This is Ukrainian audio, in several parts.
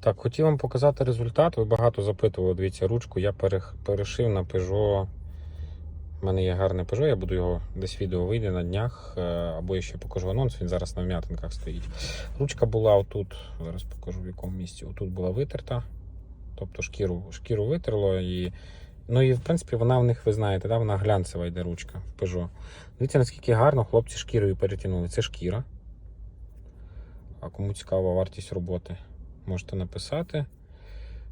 Так, хотів вам показати результат. Ви багато запитували, дивіться, ручку я перешив на Peugeot. У мене є гарне Peugeot, я буду його десь відео вийде на днях, е, або я ще покажу анонс, він зараз на вм'ятинках стоїть. Ручка була отут, зараз покажу в якому місці. Отут була витерта. Тобто шкіру, шкіру витерло і. Ну і в принципі вона в них, ви знаєте, да, вона глянцева йде ручка в Peugeot. Дивіться, наскільки гарно хлопці шкірою перетягнули. Це шкіра. А кому цікава вартість роботи, можете написати.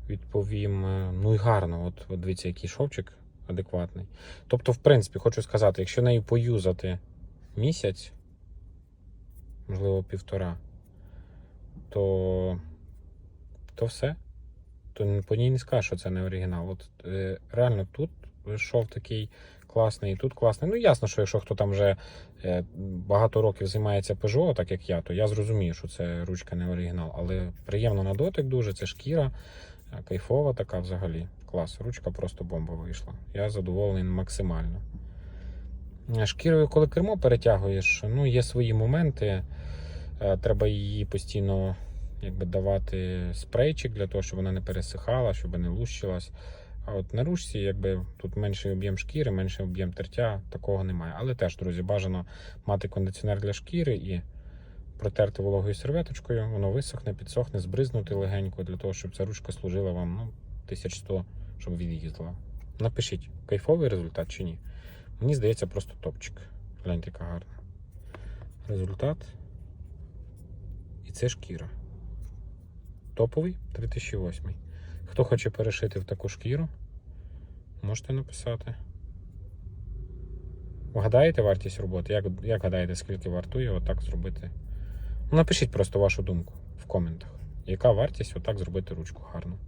Відповім. Е, Ну і гарно, от, от дивіться, який шовчик адекватний. Тобто, в принципі, хочу сказати, якщо нею поюзати місяць, можливо, півтора, то, то все. То по ній не скажеш, що це не оригінал. От е, реально тут шов такий класний, і тут класний. Ну, ясно, що якщо хто там вже е, багато років займається Peugeot, так як я, то я зрозумію, що це ручка не оригінал. Але приємно на дотик дуже, це шкіра, е, кайфова така взагалі. Клас, ручка просто бомба вийшла. Я задоволений максимально. Е, Шкірою, коли кермо перетягуєш, ну, є свої моменти. Треба її постійно якби, давати спрейчик для того, щоб вона не пересихала, щоб не лущилась. А от на ручці, якби тут менший об'єм шкіри, менший об'єм тертя, такого немає. Але теж, друзі, бажано мати кондиціонер для шкіри і протерти вологою серветочкою, воно висохне, підсохне, збризнути легенько, для того, щоб ця ручка служила вам ну, 1100, щоб від'їздила. Напишіть, кайфовий результат чи ні. Мені здається, просто топчик. Гляньте, яка гарна. Результат. І це шкіра. Топовий 3008. Хто хоче перешити в таку шкіру, можете написати. Вгадаєте вартість роботи? Як, як гадаєте, скільки вартує отак зробити? Напишіть просто вашу думку в коментах. Яка вартість отак зробити ручку гарну?